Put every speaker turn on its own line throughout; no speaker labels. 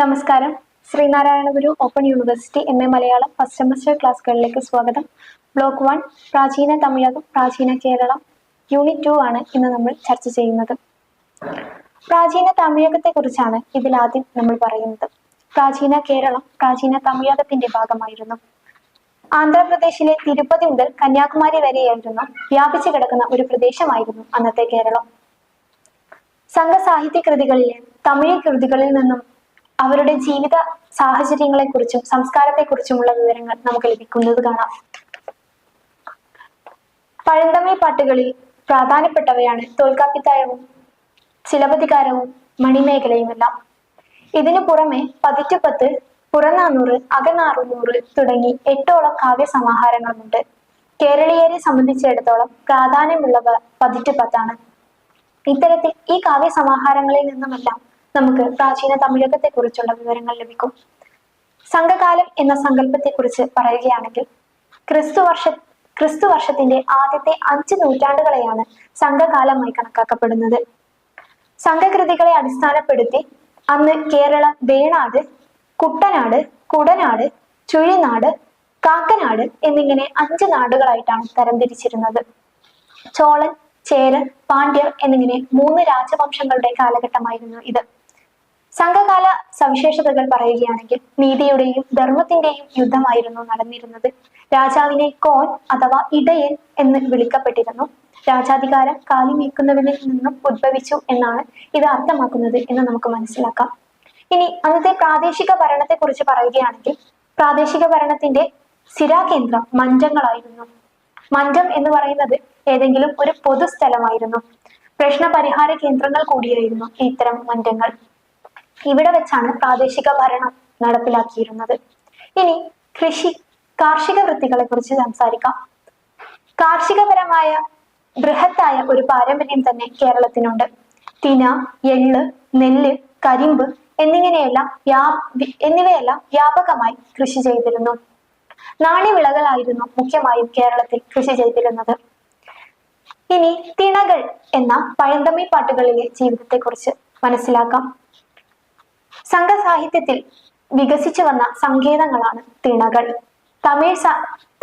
നമസ്കാരം. Sreenarayana Guru open university M A Malayalam first semester ക്ലാസ്സുകളിലേക്ക് സ്വാഗതം. Block one പ്രാചീന തമിഴകം പ്രാചീന കേരളം. യൂണിറ്റ് ടു ആണ് ഇന്ന് നമ്മൾ ചർച്ച ചെയ്യുന്നത്. പ്രാചീന തമിഴകത്തെ കുറിച്ചാണ് ഇതിൽ ആദ്യം നമ്മൾ പറയുന്നത്. പ്രാചീന കേരളം പ്രാചീന തമിഴകത്തിന്റെ ഭാഗമായിരുന്നു. ആന്ധ്രാപ്രദേശിലെ തിരുപ്പതി മുതൽ കന്യാകുമാരി വരെയായിരുന്നു വ്യാപിച്ചു കിടക്കുന്ന ഒരു പ്രദേശമായിരുന്നു അന്നത്തെ കേരളം. സംഘസാഹിത്യ കൃതികളിലെ തമിഴ് കൃതികളിൽ നിന്നും അവരുടെ ജീവിത സാഹചര്യങ്ങളെക്കുറിച്ചും സംസ്കാരത്തെക്കുറിച്ചുമുള്ള വിവരങ്ങൾ നമുക്ക് ലഭിക്കുന്നത് കാണാം. പഴന്തമിഴ് പാട്ടുകളിൽ പ്രാധാന്യപ്പെട്ടവയാണ് തോൽക്കാപ്പിത്താഴവും ചിലപ്പതികാരവും മണിമേഖലയുമെല്ലാം. ഇതിനു പുറമെ പതിറ്റുപത്ത് പുറനാനൂറ് അകനാറുനൂറ് തുടങ്ങി എട്ടോളം കാവ്യ സമാഹാരങ്ങളുമുണ്ട് കേരളീയരെ സംബന്ധിച്ചിടത്തോളം പ്രാധാന്യമുള്ളവ പതിറ്റുപത്താണ് ഇത്തരത്തിൽ ഈ കാവ്യസമാഹാരങ്ങളിൽ നിന്നുമെല്ലാം നമുക്ക് പ്രാചീന തമിഴകത്തെ കുറിച്ചുള്ള വിവരങ്ങൾ ലഭിക്കും. സംഘകാലം എന്ന സങ്കല്പത്തെക്കുറിച്ച് പറയുകയാണെങ്കിൽ ക്രിസ്തു വർഷ ക്രിസ്തു വർഷത്തിന്റെ ആദ്യത്തെ അഞ്ച് നൂറ്റാണ്ടുകളെയാണ് സംഘകാലമായി കണക്കാക്കപ്പെടുന്നത്. സംഘകൃതികളെ അടിസ്ഥാനപ്പെടുത്തി അന്ന് കേരളം വേണാട് കുട്ടനാട് കുടനാട് ചുഴിനാട് കാക്കനാട് എന്നിങ്ങനെ അഞ്ച് നാടുകളായിട്ടാണ് തരംതിരിച്ചിരുന്നത്. ചോളൻ ചേരൻ പാണ്ഡ്യർ എന്നിങ്ങനെ മൂന്ന് രാജവംശങ്ങളുടെ കാലഘട്ടമായിരുന്നു ഇത്. സംഘകാല സവിശേഷതകൾ പറയുകയാണെങ്കിൽ നീതിയുടെയും ധർമ്മത്തിന്റെയും യുദ്ധമായിരുന്നു നടന്നിരുന്നത്. രാജാവിനെ കോൻ അഥവാ ഇടയൻ എന്ന് വിളിക്കപ്പെട്ടിരുന്നു. രാജാധികാരം കാലി നീക്കുന്നവരിൽ നിന്നും ഉദ്ഭവിച്ചു എന്നാണ് ഇത് അർത്ഥമാക്കുന്നത് എന്ന് നമുക്ക് മനസ്സിലാക്കാം. ഇനി അന്നത്തെ പ്രാദേശിക ഭരണത്തെ കുറിച്ച് പറയുകയാണെങ്കിൽ പ്രാദേശിക ഭരണത്തിന്റെ സ്ഥിരാകേന്ദ്രം മഞ്ചങ്ങളായിരുന്നു. മഞ്ചം എന്ന് പറയുന്നത് ഏതെങ്കിലും ഒരു പൊതുസ്ഥലമായിരുന്നു പ്രശ്ന പരിഹാര കേന്ദ്രങ്ങൾ കൂടിയായിരുന്നു ഇത്തരം മഞ്ചങ്ങൾ. ഇവിടെ വെച്ചാണ് പ്രാദേശിക ഭരണം നടപ്പിലാക്കിയിരുന്നത്. ഇനി കൃഷി കാർഷിക വൃത്തികളെ കുറിച്ച് സംസാരിക്കാം. കാർഷികപരമായ ബൃഹത്തായ ഒരു പാരമ്പര്യം തന്നെ കേരളത്തിനുണ്ട്. തിന എള്ള് നെല്ല് കരിമ്പ് എന്നിങ്ങനെയെല്ലാം വ്യാ എന്നിവയെല്ലാം വ്യാപകമായി കൃഷി ചെയ്തിരുന്നു. നാണ്യവിളകളായിരുന്നു മുഖ്യമായും കേരളത്തിൽ കൃഷി ചെയ്തിരുന്നത്. ഇനി തിണകൾ എന്ന പഴന്തമിഴ് പാട്ടുകളിലെ ജീവിതത്തെക്കുറിച്ച് മനസ്സിലാക്കാം. സംഘസാഹിത്യത്തിൽ വികസിച്ചു വന്ന സങ്കേതങ്ങളാണ് തിണകൾ. തമിഴ്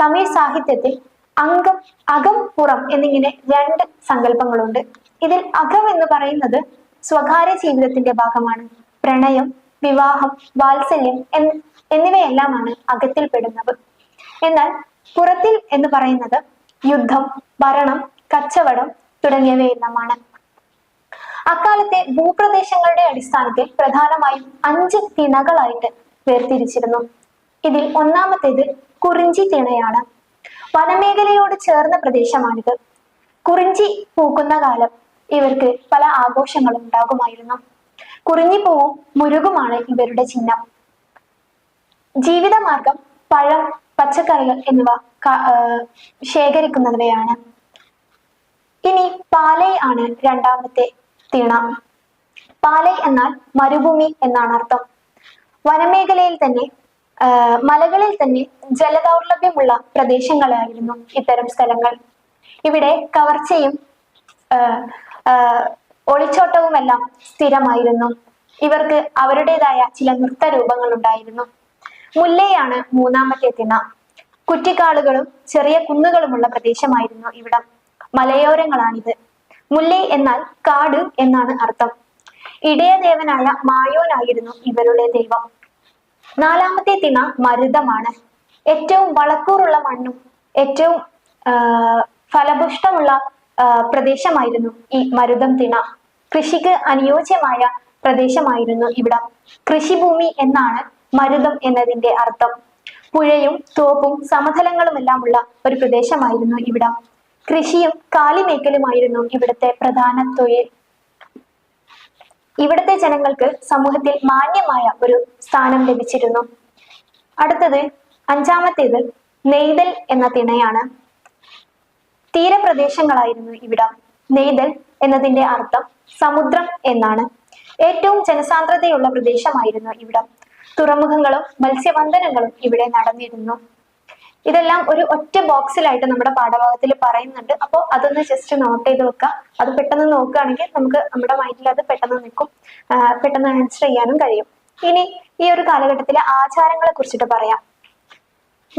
തമിഴ് സാഹിത്യത്തിൽ അംഗം അകം പുറം എന്നിങ്ങനെ രണ്ട് സങ്കല്പങ്ങളുണ്ട്. ഇതിൽ അകം എന്ന് പറയുന്നത് സ്വകാര്യ ജീവിതത്തിന്റെ ഭാഗമാണ്. പ്രണയം വിവാഹം വാത്സല്യം എന്ന് എന്നിവയെല്ലാമാണ് അകത്തിൽ പെടുന്നത്. എന്നാൽ പുറത്തിൽ എന്ന് പറയുന്നത് യുദ്ധം ഭരണം കച്ചവടം തുടങ്ങിയവയെല്ലാമാണ്. അക്കാലത്തെ ഭൂപ്രദേശങ്ങളുടെ അടിസ്ഥാനത്തിൽ പ്രധാനമായും അഞ്ച് തിണകളായിട്ട് വേർതിരിച്ചിരുന്നു. ഇതിൽ ഒന്നാമത്തേത് കുറിഞ്ചി തിണയാണ്. വനമേഖലയോട് ചേർന്ന പ്രദേശമാണിത്. കുറിഞ്ചി പൂക്കുന്ന കാലം ഇവർക്ക് പല ആഘോഷങ്ങളും ഉണ്ടാകുമായിരുന്നു. കുറിഞ്ഞിപ്പൂവും മുരുകുമാണ് ഇവരുടെ ചിഹ്നം. ജീവിതമാർഗം പഴം പച്ചക്കറികൾ എന്നിവ ശേഖരിക്കുന്നവയാണ്. ഇനി പാലൈ ആണ് രണ്ടാമത്തെ തിണ. പാലൈ എന്നാൽ മരുഭൂമി എന്നാണ് അർത്ഥം. വനമേഖലയിൽ തന്നെ മലകളിൽ തന്നെ ജലദൗർലഭ്യമുള്ള പ്രദേശങ്ങളായിരുന്നു ഇത്തരം സ്ഥലങ്ങൾ. ഇവിടെ കവർച്ചയും ഒളിച്ചോട്ടവുമെല്ലാം സ്ഥിരമായിരുന്നു. ഇവർക്ക് അവരുടേതായ ചില നൃത്ത രൂപങ്ങൾ ഉണ്ടായിരുന്നു മുല്ലയാണ് മൂന്നാമത്തെ തിണ. കുറ്റിക്കാടുകളും ചെറിയ കുന്നുകളുമുള്ള പ്രദേശമായിരുന്നു ഇവിടം. മലയോരങ്ങളാണിത്. മുല്ലൈ എന്നാൽ കാട് എന്നാണ് അർത്ഥം. ഇടയദേവനായ മായോനായിരുന്നു ഇവരുടെ ദൈവം. നാലാമത്തെ തിണ മരുതമാണ്. ഏറ്റവും വളക്കൂറുള്ള മണ്ണും ഏറ്റവും ഫലപുഷ്ടമുള്ള പ്രദേശമായിരുന്നു ഈ മരുതം തിണ. കൃഷിക്ക് അനുയോജ്യമായ പ്രദേശമായിരുന്നു ഇവിടം. കൃഷിഭൂമി എന്നാണ് മരുതം എന്നതിന്റെ അർത്ഥം. പുഴയും തോപ്പും സമതലങ്ങളുമെല്ലാം ഉള്ള ഒരു പ്രദേശമായിരുന്നു ഇവിടം. കൃഷിയും കാലിമേക്കലുമായിരുന്നു ഇവിടുത്തെ പ്രധാന തൊഴിൽ. ഇവിടുത്തെ ജനങ്ങൾക്ക് സമൂഹത്തിൽ മാന്യമായ ഒരു സ്ഥാനം ലഭിച്ചിരുന്നു. അടുത്തത് അഞ്ചാമത്തേത് നെയ്തൽ എന്ന തിണയാണ്. തീരപ്രദേശങ്ങളായിരുന്നു ഇവിടം. നെയ്തൽ എന്നതിന്റെ അർത്ഥം സമുദ്രം എന്നാണ്. ഏറ്റവും ജനസാന്ദ്രതയുള്ള പ്രദേശമായിരുന്നു ഇവിടം. തുറമുഖങ്ങളും മത്സ്യബന്ധനങ്ങളും ഇവിടെ നടന്നിരുന്നു. ഇതെല്ലാം ഒരു ഒറ്റ ബോക്സിലായിട്ട് നമ്മുടെ പാഠഭാഗത്തിൽ പറയുന്നുണ്ട്. അപ്പോൾ അതൊന്ന് ജസ്റ്റ് നോട്ട് ചെയ്ത് വെക്കുക അത് പെട്ടെന്ന് നോക്കുകയാണെങ്കിൽ നമുക്ക് നമ്മുടെ മൈൻഡിൽ അത് പെട്ടെന്ന് നിൽക്കും. പെട്ടെന്ന് ആൻസർ ചെയ്യാനും കഴിയും. ഇനി ഈ ഒരു കാലഘട്ടത്തിലെ ആചാരങ്ങളെ കുറിച്ചിട്ട് പറയാം.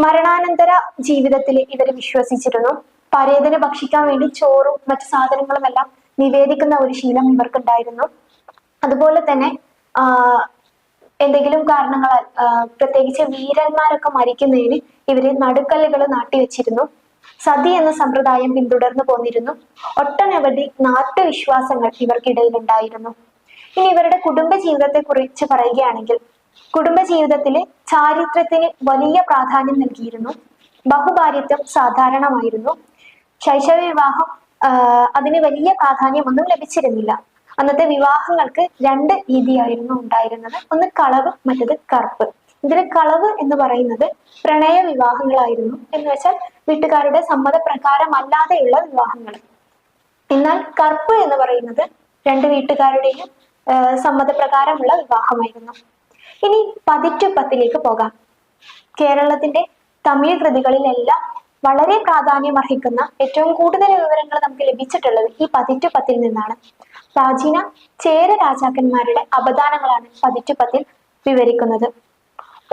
മരണാനന്തര ജീവിതത്തിൽ ഇവർ വിശ്വസിച്ചിരുന്നു. പരേതനെ ഭക്ഷിക്കാൻ വേണ്ടി ചോറും മറ്റു സാധനങ്ങളും എല്ലാം നിവേദിക്കുന്ന ഒരു ശീലം ഇവർക്കുണ്ടായിരുന്നു. അതുപോലെ തന്നെ എന്തെങ്കിലും കാരണങ്ങളാൽ പ്രത്യേകിച്ച് വീരന്മാരൊക്കെ മരിക്കുന്നതിന് ഇവർ നടുക്കല്ലുകൾ നാട്ടിവെച്ചിരുന്നു. സതി എന്ന സമ്പ്രദായം പിന്തുടർന്നു പോന്നിരുന്നു. ഒട്ടനവധി നാട്ടുവിശ്വാസങ്ങൾ ഇവർക്കിടയിൽ ഉണ്ടായിരുന്നു ഇനി ഇവരുടെ കുടുംബ ജീവിതത്തെ കുറിച്ച് പറയുകയാണെങ്കിൽ കുടുംബ ജീവിതത്തിൽ ചാരിത്രത്തിന് വലിയ പ്രാധാന്യം നൽകിയിരുന്നു. ബഹുഭാര്യത്വം സാധാരണമായിരുന്നു. ശൈശവ വിവാഹം അതിന് വലിയ പ്രാധാന്യം ഒന്നും ലഭിച്ചിരുന്നില്ല. അന്നത്തെ വിവാഹങ്ങൾക്ക് രണ്ട് രീതിയായിരുന്നു ഉണ്ടായിരുന്നത്. ഒന്ന് കളവ് മറ്റത് കറുപ്പ്. ഇതിൽ കളവ് എന്ന് പറയുന്നത് പ്രണയ വിവാഹങ്ങളായിരുന്നു. എന്ന് വെച്ചാൽ വീട്ടുകാരുടെ സമ്മതപ്രകാരമല്ലാതെയുള്ള വിവാഹങ്ങൾ. എന്നാൽ കറുപ്പ് എന്ന് പറയുന്നത് രണ്ട് വീട്ടുകാരുടെയും സമ്മതപ്രകാരമുള്ള വിവാഹമായിരുന്നു. ഇനി പതിറ്റു പത്തിലേക്ക് പോകാം. കേരളത്തിന്റെ തമിഴ് കൃതികളിലെല്ലാം വളരെ പ്രാധാന്യം അർഹിക്കുന്ന ഏറ്റവും കൂടുതൽ വിവരങ്ങൾ നമുക്ക് ലഭിച്ചിട്ടുള്ളത് ഈ പതിറ്റുപത്തിൽ നിന്നാണ്. പ്രാചീന ചേര രാജാക്കന്മാരുടെ അപദാനങ്ങളാണ് പതിറ്റുപത്തിൽ വിവരിക്കുന്നത്.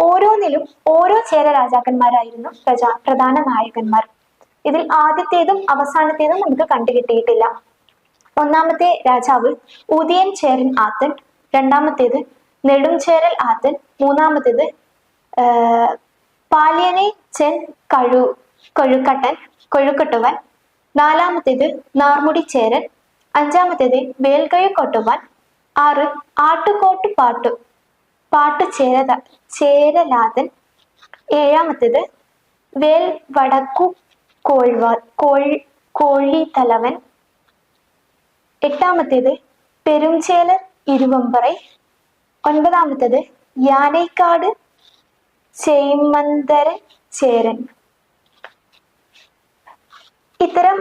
ഓരോന്നിലും ഓരോ ചേര രാജാക്കന്മാരായിരുന്നു പ്രജാ പ്രധാന നായകന്മാർ. ഇതിൽ ആദ്യത്തേതും അവസാനത്തേതും നമുക്ക് കണ്ടുകിട്ടിയിട്ടില്ല. ഒന്നാമത്തെ രാജാവ് ഉദയൻ ചേരൻ ആത്തൻ രണ്ടാമത്തേത് നെടുംചേരൽ ആത്തൻ മൂന്നാമത്തേത് പാലിയനെ ചെൻ കഴു കൊഴുക്കട്ടൻ കൊഴുക്കട്ടുവൻ നാലാമത്തേത് നാർമുടി ചേരൻ അഞ്ചാമത്തേത് വേൽകഴി കൊട്ടുവാൻ ആറ് ആട്ടുകോട്ട് പാട്ടു പാട്ടു ചേരത ചേരലാതൻ ഏഴാമത്തേത് വേൽ വടക്കു കോഴ്വാ കോഴി കോഴി തലവൻ എട്ടാമത്തേത് പെരുംചേലർ ഇരുവമ്പറൈ ഒൻപതാമത്തേത് യാനൈക്കാട് ചേമന്തരൻ ചേരൻ. ഇത്തരം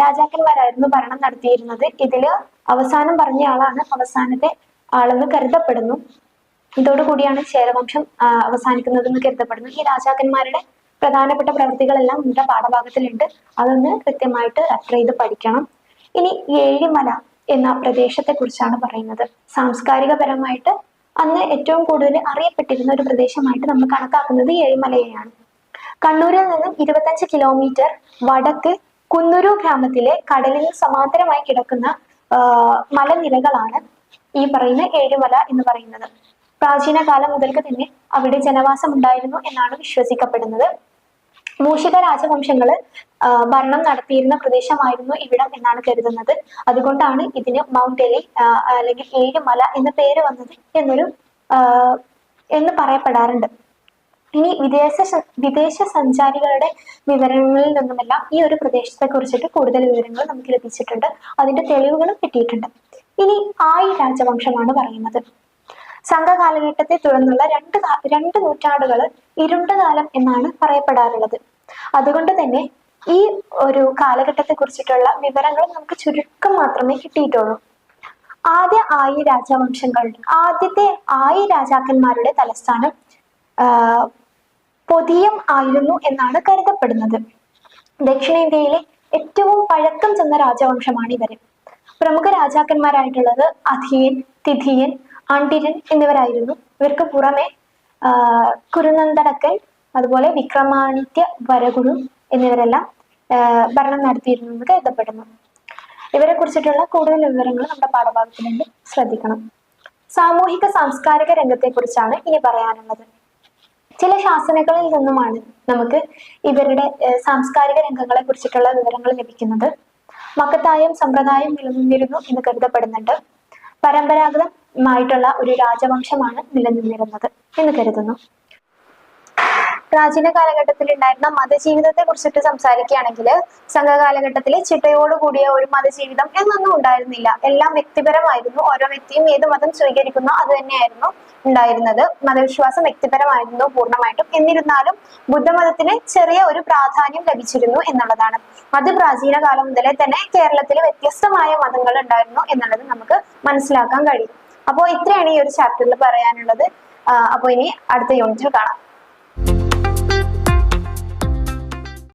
രാജാക്കന്മാരായിരുന്നു ഭരണം നടത്തിയിരുന്നത്. ഇതിൽ അവസാനം പറഞ്ഞ ആളാണ് അവസാനത്തെ ആളെന്ന് കരുതപ്പെടുന്നു. ഇതോടുകൂടിയാണ് ചേരവംശം അവസാനിക്കുന്നതെന്ന് കരുതപ്പെടുന്നു. ഈ രാജാക്കന്മാരുടെ പ്രധാനപ്പെട്ട പ്രവൃത്തികളെല്ലാം നമ്മുടെ പാഠഭാഗത്തിലുണ്ട്. അതൊന്ന് കൃത്യമായിട്ട് റെഫർ ചെയ്ത് പഠിക്കണം. ഇനി ഏഴിമല എന്ന പ്രദേശത്തെ കുറിച്ചാണ് പറയുന്നത്. സാംസ്കാരികപരമായിട്ട് അന്ന് ഏറ്റവും കൂടുതൽ അറിയപ്പെട്ടിരുന്ന ഒരു പ്രദേശമായിട്ട് നമ്മൾ കണക്കാക്കുന്നത് ഏഴിമലയെയാണ്. കണ്ണൂരിൽ നിന്നും ഇരുപത്തഞ്ച് കിലോമീറ്റർ വടക്ക് കുന്നൂരു ഗ്രാമത്തിലെ കടലിന് സമാന്തരമായി കിടക്കുന്ന മലനിരകളാണ് ഈ പറയുന്ന ഏഴുമല എന്ന് പറയുന്നത്. പ്രാചീന കാലം മുതൽക്ക് തന്നെ അവിടെ ജനവാസം ഉണ്ടായിരുന്നു എന്നാണ് വിശ്വസിക്കപ്പെടുന്നത്. മൂഷിക രാജവംശങ്ങൾ ഭരണം നടത്തിയിരുന്ന പ്രദേശമായിരുന്നു ഇവിടം എന്നാണ് കരുതുന്നത്. അതുകൊണ്ടാണ് ഇതിന് മൗണ്ട് എലി അല്ലെങ്കിൽ ഏഴുമല എന്ന പേര് വന്നത് എന്നൊരു എന്ന് പറയപ്പെടാറുണ്ട്. ഇനി വിദേശ വിദേശ സഞ്ചാരികളുടെ വിവരങ്ങളിൽ നിന്നുമെല്ലാം ഈ ഒരു പ്രദേശത്തെ കുറിച്ചിട്ട് കൂടുതൽ വിവരങ്ങൾ നമുക്ക് ലഭിച്ചിട്ടുണ്ട്. അതിന്റെ തെളിവുകളും കിട്ടിയിട്ടുണ്ട്. ഇനി ആയി രാജവംശമാണ് പറയുന്നത്. സംഘകാലഘട്ടത്തെ തുടർന്നുള്ള രണ്ട് രണ്ട് നൂറ്റാണ്ടുകൾ ഇരുണ്ട കാലം എന്നാണ് പറയപ്പെടാറുള്ളത്. അതുകൊണ്ട് തന്നെ ഈ ഒരു കാലഘട്ടത്തെ കുറിച്ചിട്ടുള്ള വിവരങ്ങൾ നമുക്ക് ചുരുക്കം മാത്രമേ കിട്ടിയിട്ടുള്ളൂ. ആദ്യ ആയി രാജവംശങ്ങളുടെ ആദ്യത്തെ ആയി രാജാക്കന്മാരുടെ തലസ്ഥാനം പൊതിയം ആയിരുന്നു എന്നാണ് കരുതപ്പെടുന്നത്. ദക്ഷിണേന്ത്യയിലെ ഏറ്റവും പഴക്കം ചെന്ന രാജവംശമാണ് ഇവർ. പ്രമുഖ രാജാക്കന്മാരായിട്ടുള്ളത് അധിയൻ തിഥിയൻ അണ്ടിരൻ എന്നിവരായിരുന്നു. ഇവർക്ക് പുറമെ കുരുനന്ദടക്കൽ അതുപോലെ വിക്രമാണിത്യ വരകുരു എന്നിവരെല്ലാം ഭരണം നടത്തിയിരുന്നു എന്ന് കരുതപ്പെടുന്നു. ഇവരെ കുറിച്ചിട്ടുള്ള കൂടുതൽ വിവരങ്ങൾ നമ്മുടെ പാഠഭാഗത്തിലുണ്ട് ശ്രദ്ധിക്കണം. സാമൂഹിക സാംസ്കാരിക രംഗത്തെ കുറിച്ചാണ് ഇനി പറയാനുള്ളത്. ചില ശാസനകളിൽ നിന്നുമാണ് നമുക്ക് ഇവരുടെ സാംസ്കാരിക രംഗങ്ങളെ കുറിച്ചിട്ടുള്ള വിവരങ്ങൾ ലഭിക്കുന്നത്. മക്കത്തായം സമ്പ്രദായം നിലനിന്നിരുന്നു എന്ന് കരുതപ്പെടുന്നുണ്ട്. പരമ്പരാഗതമായിട്ടുള്ള ഒരു രാജവംശമാണ് നിലനിന്നിരുന്നത് എന്ന് കരുതുന്നു. പ്രാചീന കാലഘട്ടത്തിൽ ഉണ്ടായിരുന്ന മതജീവിതത്തെ കുറിച്ചിട്ട് സംസാരിക്കുകയാണെങ്കിൽ സംഘകാലഘട്ടത്തിൽ ചിട്ടയോട് കൂടിയ ഒരു മതജീവിതം എന്നൊന്നും ഉണ്ടായിരുന്നില്ല. എല്ലാം വ്യക്തിപരമായിരുന്നു. ഓരോ വ്യക്തിയും ഏത് മതം സ്വീകരിക്കുന്നു അത് തന്നെയായിരുന്നു ഉണ്ടായിരുന്നത്. മതവിശ്വാസം വ്യക്തിപരമായിരുന്നു പൂർണമായിട്ടും. എന്നിരുന്നാലും ബുദ്ധമതത്തിന് ചെറിയ ഒരു പ്രാധാന്യം ലഭിച്ചിരുന്നു എന്നുള്ളതാണ്. അത് പ്രാചീന കാലം മുതലേ തന്നെ കേരളത്തിൽ വ്യത്യസ്തമായ മതങ്ങൾ ഉണ്ടായിരുന്നു എന്നുള്ളത് നമുക്ക് മനസ്സിലാക്കാൻ കഴിയും. അപ്പോൾ ഇത്രയാണ് ഈ ഒരു ചാപ്റ്ററിൽ പറയാനുള്ളത്. അപ്പോൾ ഇനി അടുത്ത യൂണിറ്റിൽ കാണാം.